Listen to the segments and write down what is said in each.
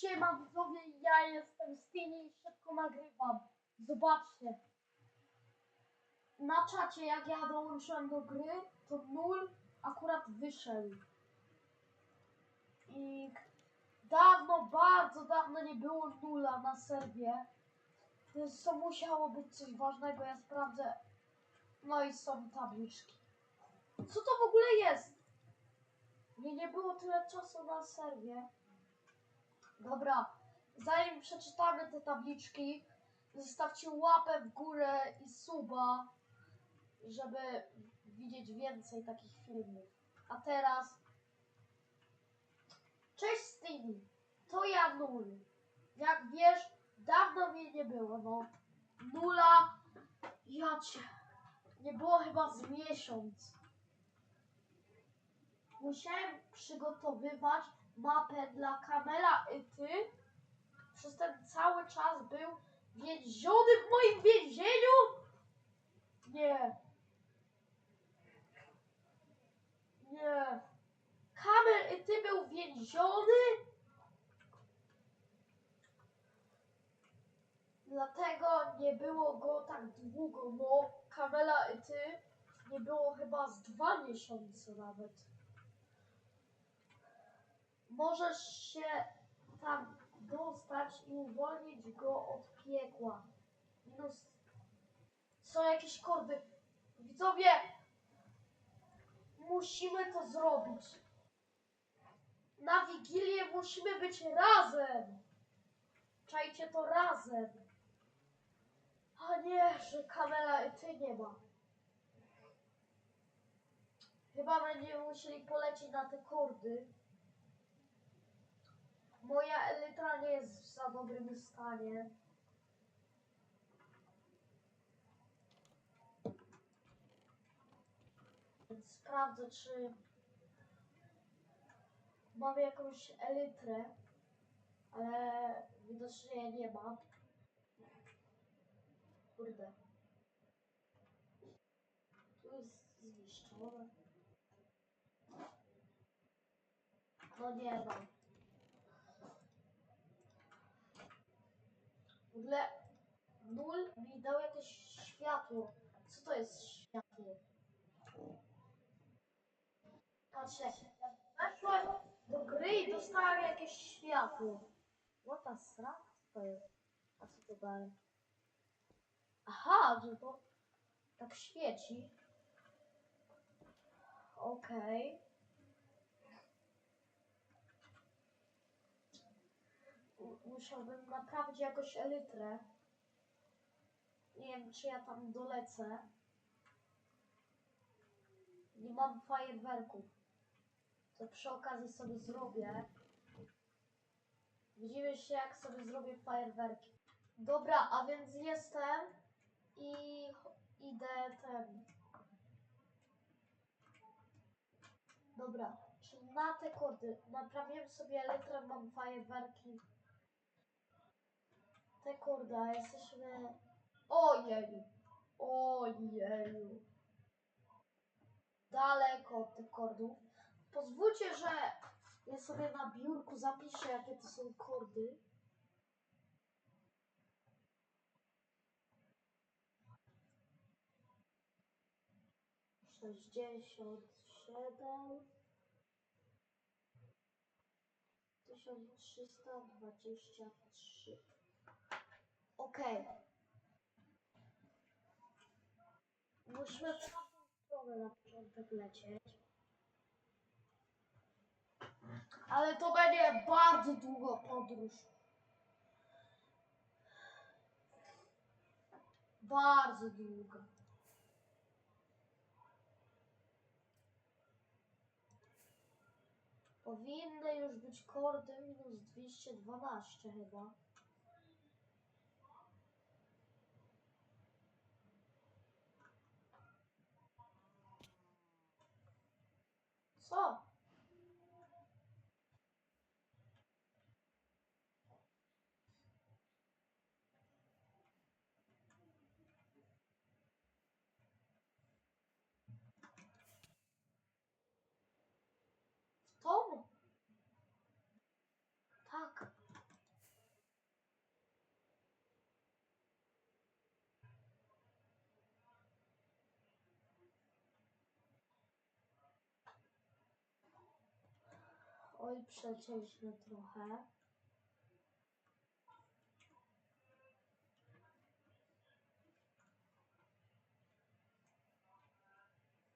Siema widzowie, ja jestem Stini i szybko nagrywam. Zobaczcie. Na czacie jak ja dołączyłem do gry, to nul akurat wyszedł. I dawno, bardzo dawno nie było nula na serwie. Więc to musiało być coś ważnego, ja sprawdzę. No i są tabliczki. Co to w ogóle jest? Nie, nie było tyle czasu na serwie. Dobra, zanim przeczytamy te tabliczki, zostawcie łapę w górę i suba, żeby widzieć więcej takich filmów. A teraz... Cześć Stevie, to ja Nul. Jak wiesz, dawno mnie nie było, no. Nula, ja cię... Nie było chyba z miesiąc. Musiałem przygotowywać mapę dla Kamela i ty. Przez ten cały czas był więziony w moim więzieniu? Nie. Nie. Kamel i ty był więziony? Dlatego nie było go tak długo, no Kamela i ty nie było chyba z dwa miesiące nawet. Możesz się tam dostać i uwolnić go od piekła. Minus są jakieś kordy. Widzowie, musimy to zrobić. Na Wigilię musimy być razem. Czajcie to razem. A nie, że Kamela i ty nie ma. Chyba będziemy musieli polecieć na te kordy. Moja elytra nie jest w za dobrym stanie. Sprawdzę, czy mam jakąś elytrę, ale widocznie nie mam. Kurde. Tu jest zniszczone. No nie mam. W ogóle nul mi dał jakieś światło. Co to jest światło? Patrzcie, jak weszłem do gry i dostałem jakieś światło. What the srak? Co to jest? A co to dalej? Aha, że to tak świeci. Okej. M- Musiałbym naprawić jakoś elytrę. Nie wiem, czy ja tam dolecę. Nie mam fajerwerków. To przy okazji sobie zrobię. Widzimy się, jak sobie zrobię fajerwerki. Dobra, a więc jestem i idę ten. Dobra, czyli na te kody. Naprawiłem sobie elytrę, mam fajerwerki. Te korda, jesteśmy... Ojeju. Ojeju. Daleko od tych kordów. Pozwólcie, że ja sobie na biurku zapiszę, jakie to są kordy. Sześćdziesiąt siedem. Tysiąc trzysta dwadzieścia trzy. Okej. Musimy w tamtą stronę na początek lecieć. Ale to będzie bardzo długa podróż. Bardzo długa. Powinny już być kordy minus 212 chyba. Co? W tą? Tak. Oj, przecięliśmy trochę.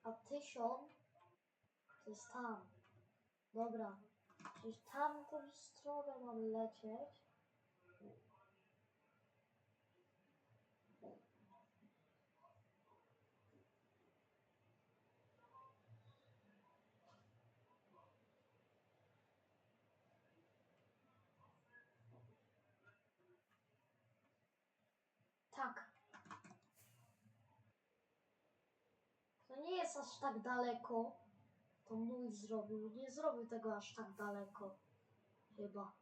A tysiąc to jest tam. Dobra. Czyli tamtą stronę mam lecieć. Tak. To nie jest aż tak daleko. To mój zrobił. Nie zrobił tego aż tak daleko. Chyba.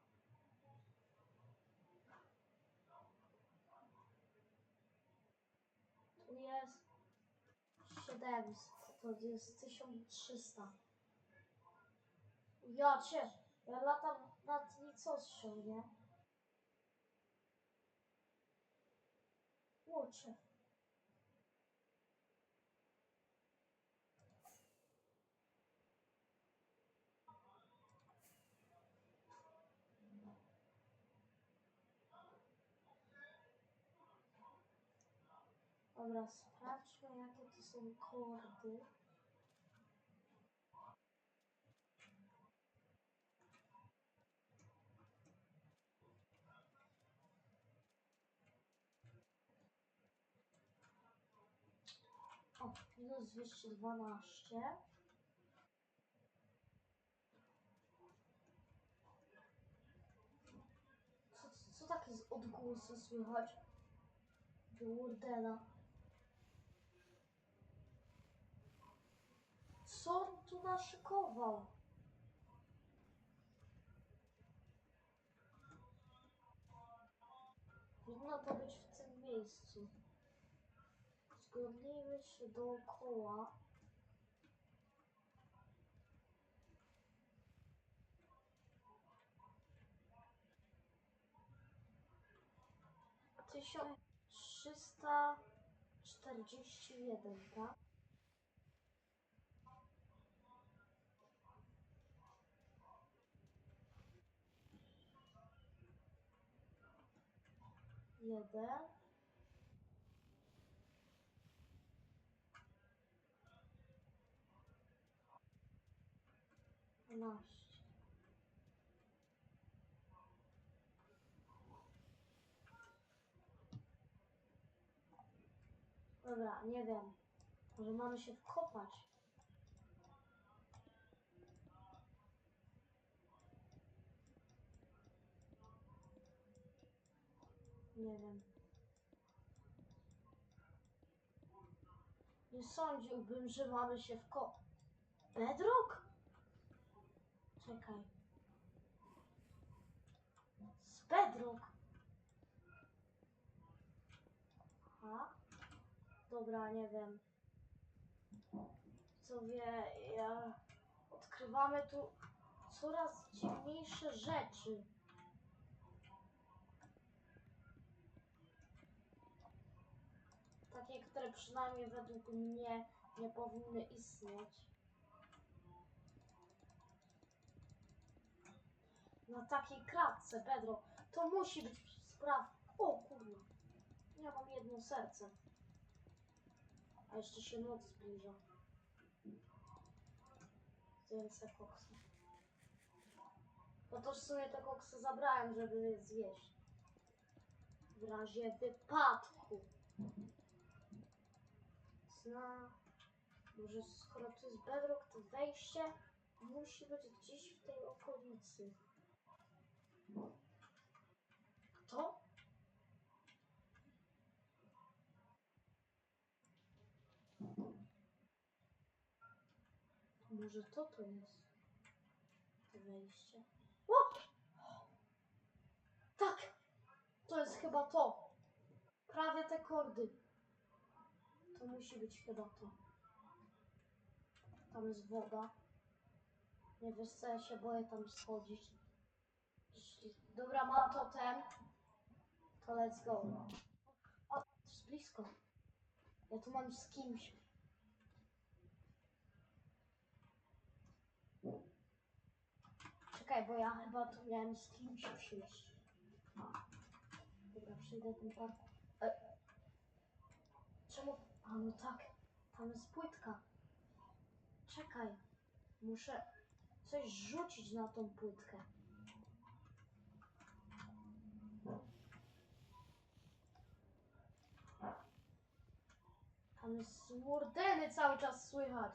Tu jest 700. To jest 1300. Ja cię. Ja latam nad nicością, nie? Łocie. Dobra, sprawdźmy jakie to są kordy. O, minus 212. Co, co takie z odgłosy słychać? Burdela. Co on tu naszykował? Powinno to być w tym miejscu. Zgodnijmy się dookoła. Tysiąc trzysta czterdzieści jeden, tak? Jeden. Dwanaście. Dobra, nie wiem. Może mamy się wkopać. Nie wiem. Nie sądziłbym, że mamy się wkop... Bedrock? Czekaj. Z Bedrock. Aha. Dobra, nie wiem. Co wie, ja... Odkrywamy tu coraz dziwniejsze rzeczy. Takie, które przynajmniej według mnie nie powinny istnieć. Na takiej kratce, Pedro, to musi być spraw. O kurwa. Ja mam jedno serce. A jeszcze się noc zbliża. Więcej koksu. No to w sumie te koksy zabrałem, żeby je zjeść. W razie wypadku. Może skoro to jest bedrock, to wejście musi być gdzieś w tej okolicy. Kto? Może to to jest to wejście. O! Tak! To jest chyba to. Prawie te kordy. To musi być chyba to. Tam jest woda. Nie wiesz co, ja się boję tam schodzić. Dobra, mam totem. To let's go. O, to jest blisko. Ja tu mam z kimś. Czekaj, bo ja chyba tu miałem z kimś przyjść. Dobra, przejdę ten park. E, czemu? A no tak, tam jest płytka. Czekaj, muszę coś rzucić na tą płytkę. Tam jest smurdeny cały czas słychać.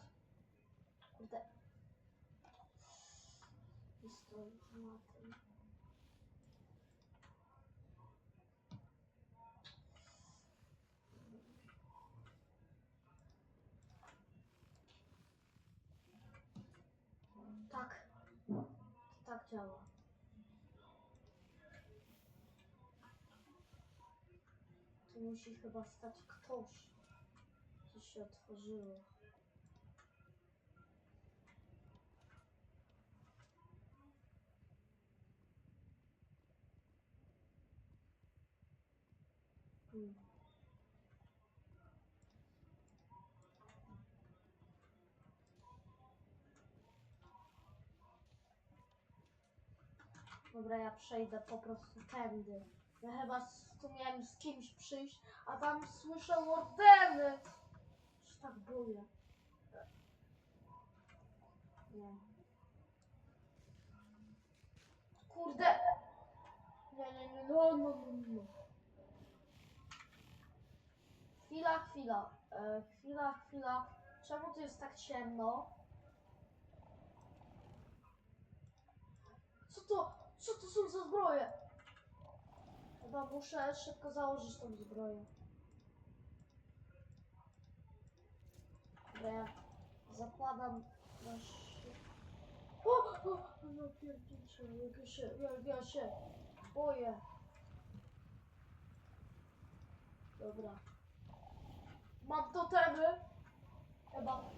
Kurde. I stoi na tym. Tak. To działa. Tu musi chyba stać ktoś. Coś się otworzyło. Dobra, ja przejdę po prostu tędy. Ja chyba z, tu miałem z kimś przyjść, a tam słyszę orderny. Się tak boję. Nie. Kurde! Nie, nie, nie, no, no, no, no. Chwila, chwila. E, chwila, chwila. Czemu tu jest tak ciemno? Co to? Co to są za zbroje? Chyba muszę szybko założyć tą zbroję. Dobra, ja zakładam na szy... O! O! No pierdzicie, jak ja się, jak ja się boję. Dobra. Mam totemy. Chyba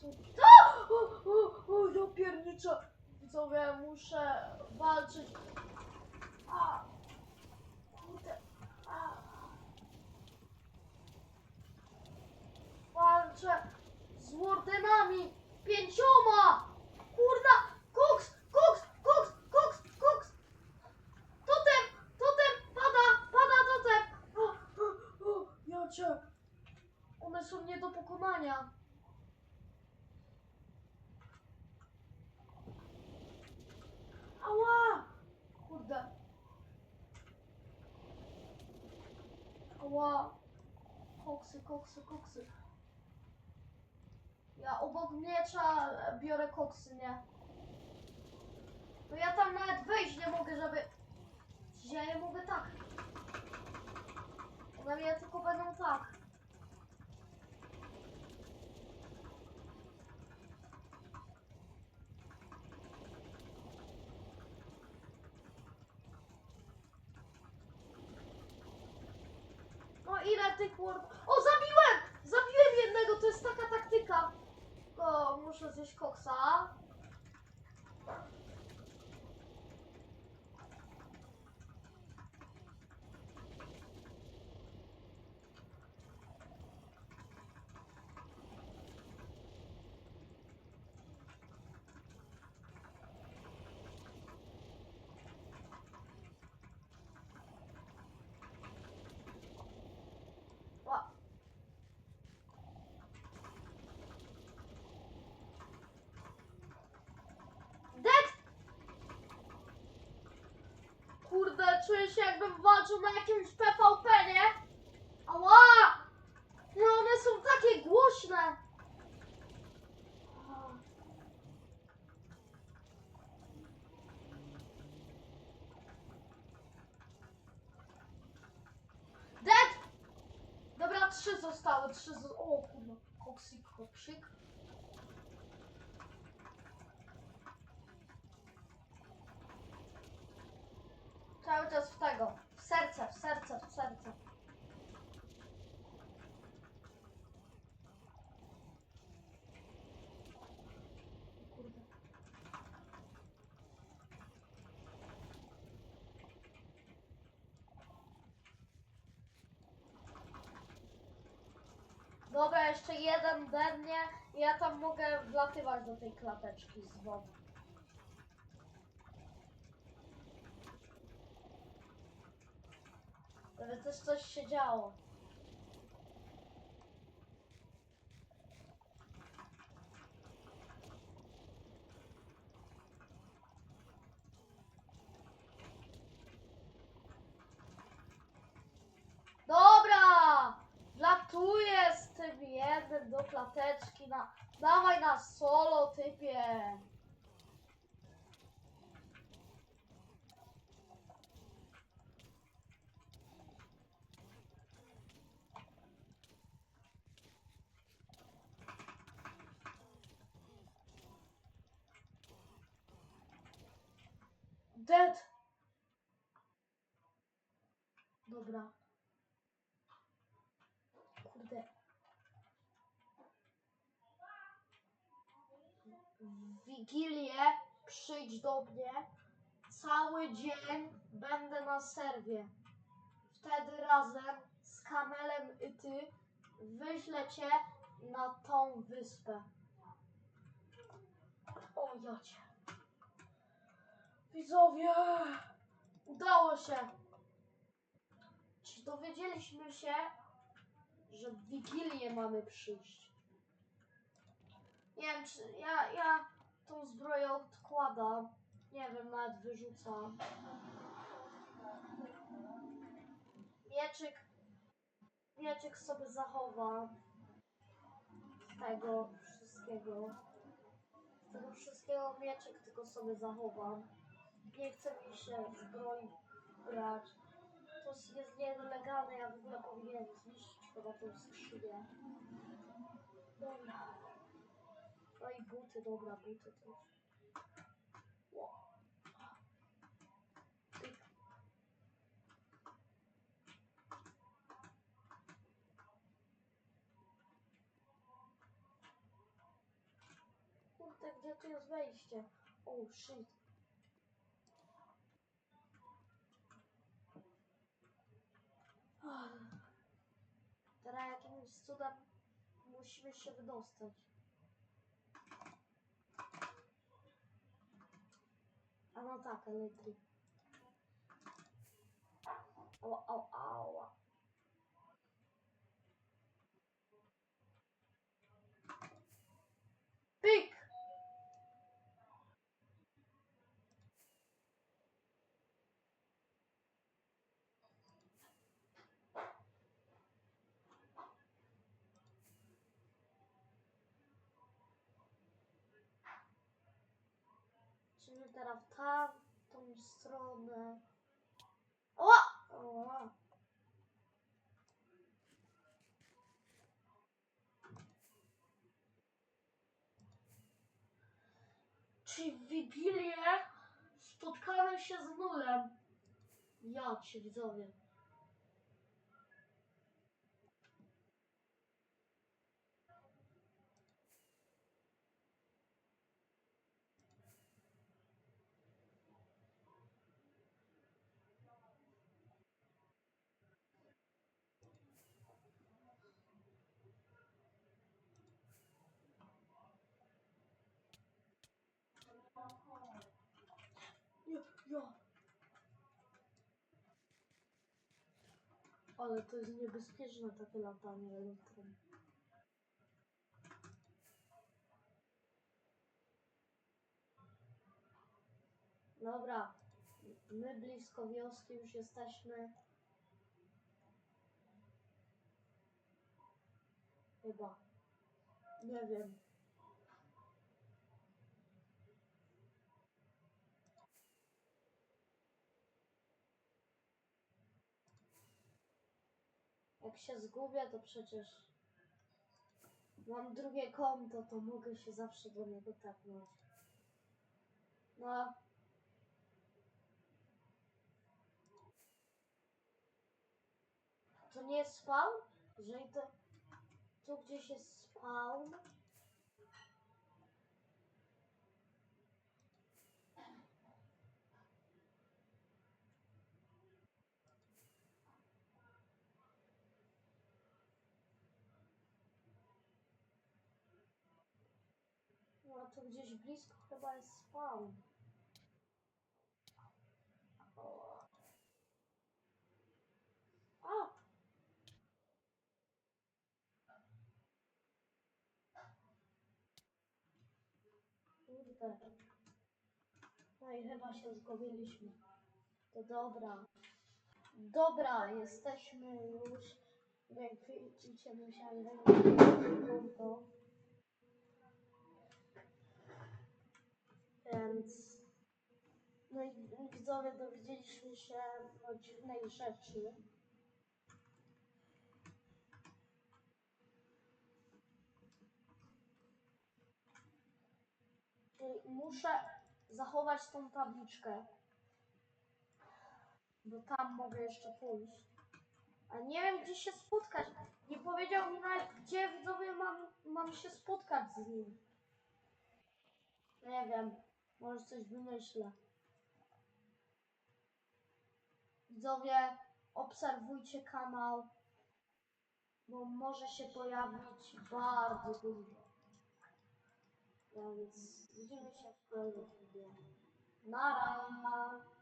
tu... A! O, o, o, ja pierniczę. Widzowie, muszę walczyć. A! Kurde. A! Walczę z wardenami. Pięcioma! Kurna! Koks! Koks! Koks! Koks! Koks! Totem! Totem! Pada! Pada totem! O, o, o, ja cię. One są nie do pokonania. Ała! Kurde. Koksy, koksy, koksy. Ja obok miecza biorę koksy, nie? To ja tam nawet wejść nie mogę, żeby... Ja nie mogę tak. One mnie tylko będą tak. O, zabiłem! Zabiłem jednego, to jest taka taktyka. O, muszę zjeść koksa. Ła. Dead! Kurde, czuję się jakbym walczył na jakimś PvP, nie? Ała! No one są takie głośne! Dead! Dobra, trzy zostały, trzy zo- O kurwa, koksik, koksik. Dobra, jeszcze jeden we mnie i ja tam mogę wlatywać do tej klateczki z wodą. Ale też coś się działo. Klateczki na... Dawaj na solo, typie! Dead! Dobra. Kurde. W Wigilię przyjdź do mnie. Cały dzień będę na serwie. Wtedy razem z Kamelem i ty wyślę cię na tą wyspę. O jacie. Widzowie! Udało się! Czy dowiedzieliśmy się, że w Wigilię mamy przyjść? Nie wiem, czy ja, ja tą zbroję odkładam. Nie wiem, nawet wyrzucam. Mieczyk, mieczyk sobie zachowam. Z tego wszystkiego. Z tego wszystkiego mieczyk tylko sobie zachowam. Nie chce mi się zbroi brać. To jest nielegalne, ja w ogóle powinienem zniszczyć chyba tą skrzynię. Dobra. No i buty, dobra, buty też. Pyk. Kurde, gdzie tu jest wejście? Oh shit. Teraz jakimś cudem musimy się wydostać. A no tak, elektryk. Czyli teraz w tamtą stronę. O! o! Czy w Wigilię spotkamy się z nulem? Ja ci widzowie. Ja, ja. Ale to jest niebezpieczne takie latanie elektrem. Dobra, my blisko wioski już jesteśmy. Chyba. Nie wiem. Jak się zgubię, to przecież mam drugie konto, to mogę się zawsze do niego tapnąć. No. To nie jest spawn? Jeżeli to... Tu gdzieś jest spawn. tu gdzieś blisko chyba jest spawn. A! Kurde. No i chyba się zgubiliśmy. To dobra. Dobra, jesteśmy już. Jak widzicie, musiałem wyjść Więc. No i widzowie dowiedzieliśmy się o dziwnej rzeczy. Muszę zachować tą tabliczkę. Bo tam mogę jeszcze pójść. A nie wiem gdzie się spotkać. Nie powiedział mi nawet gdzie widzowie mam, mam się spotkać z nim. Nie wiem. Może coś wymyślę. Widzowie, obserwujcie kanał, bo może się pojawić bardzo dużo. Więc widzimy się w kolejnym filmie. Nara!